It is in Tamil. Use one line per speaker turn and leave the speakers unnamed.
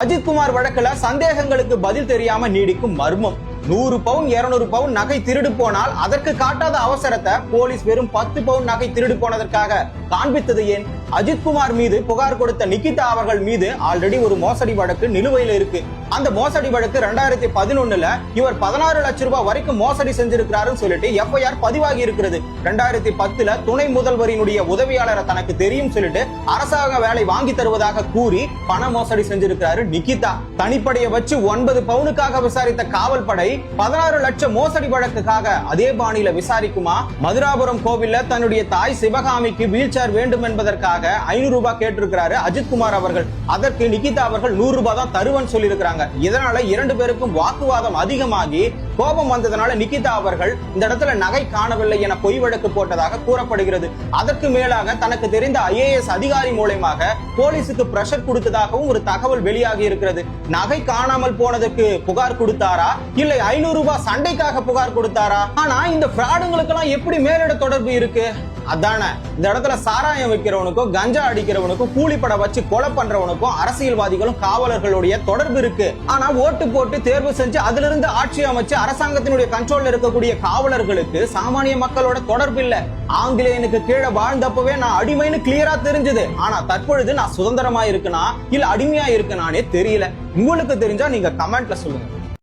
அஜித்குமார் வழக்குல சந்தேகங்களுக்கு பதில் தெரியாம நீடிக்கும் மர்மம். நூறு பவுன் இருநூறு பவுன் நகை திருடு போனால் அதற்கு காட்டாத அவசரத்தை போலீஸ் வெறும் பத்து பவுன் நகை திருடு போனதற்காக காண்பித்தது ஏன்? அஜித்குமார் மீது புகார் கொடுத்த நிகிதா அவர்கள் மீது ஆல்ரெடி ஒரு மோசடி வழக்கு நிலுவையில் இருக்கு. அந்த மோசடி வழக்கு ரெண்டாயிரத்தி பதினொன்னுல இவர் பதினாறு லட்சம் ரூபாய் வரைக்கும் மோசடி செஞ்சிருக்கிறாருன்னு சொல்லிட்டு எஃப்ஐஆர் பதிவாகி இருக்கிறது. ரெண்டாயிரத்தி பத்துல துணை முதல்வரினுடைய உதவியாளரை தனக்கு தெரியும் சொல்லிட்டு அரசாங்க வேலை வாங்கி தருவதாக கூறி பண மோசடி செஞ்சிருக்கிறாரு நிகிதா தனிப்படையை வச்சு ஒன்பது பவுனுக்காக விசாரித்த காவல் படை பதினாறு லட்சம் மோசடி வழக்குக்காக அதே பாணியில விசாரிக்குமா? மதுராபுரம் கோவில்ல தன்னுடைய தாய் சிவகாமிக்கு வீல் சேர் வேண்டும் என்பதற்காக ஐநூறு ரூபாய் கேட்டிருக்கிறாரு அஜித்குமார் அவர்கள். அதற்கு நிகிதா அவர்கள் நூறு ரூபாய் தான் தருவன் சொல்லியிருக்கிறாங்க. இதனால இரண்டு பேருக்கும் வாக்குவாதம் அதிகமாகி கோபம் வந்ததனால நிகிதா அவர்கள் இந்த இடத்துல நகை காணவில்லை என பொய் வழக்கு போட்டதாக கூறப்படுகிறது. அதற்கு மேலாக தனக்கு தெரிந்த ஐஏஎஸ் அதிகாரி மூலயமாக போலீசுக்கு பிரஷர் கொடுத்ததாகவும் ஒரு தகவல் வெளியாகி இருக்கிறது. நகை காணாமல் போனதுக்கு புகார் கொடுத்தாரா? இல்லை ஐநூறு ரூபாய் சண்டைக்காக புகார் கொடுத்தாரா? ஆனா இந்த ஃப்ராடுங்களுக்கு எல்லாம் எப்படி மேலிட தொடர்பு இருக்கு? அதான இந்த இடத்துல சாராயம் வைக்கிறவனுக்கும் கஞ்சா அடிக்கிறவனுக்கும் கூலிப்பட வச்சு கொலை பண்றவனுக்கும் அரசியல்வாதிகளும் காவலர்களுடைய தொடர்பு இருக்கு. ஆனா ஓட்டு போட்டு தேர்வு செஞ்சு அதுல இருந்து ஆட்சி அமைச்சு அரசாங்கத்தினுடைய கண்ட்ரோல்ல இருக்கக்கூடிய காவலர்களுக்கு சாமானிய மக்களோட தொடர்பு இல்ல. ஆங்கிலேயனுக்கு கீழே வாழ்ந்தப்பவே நான் அடிமைன்னு கிளியரா தெரிஞ்சது. ஆனா தற்பொழுது நான் சுதந்திரமா இருக்கனா இல்ல அடிமையா இருக்கனானே தெரியல. உங்களுக்கு தெரிஞ்சா நீங்க கமெண்ட்ல சொல்லுங்க.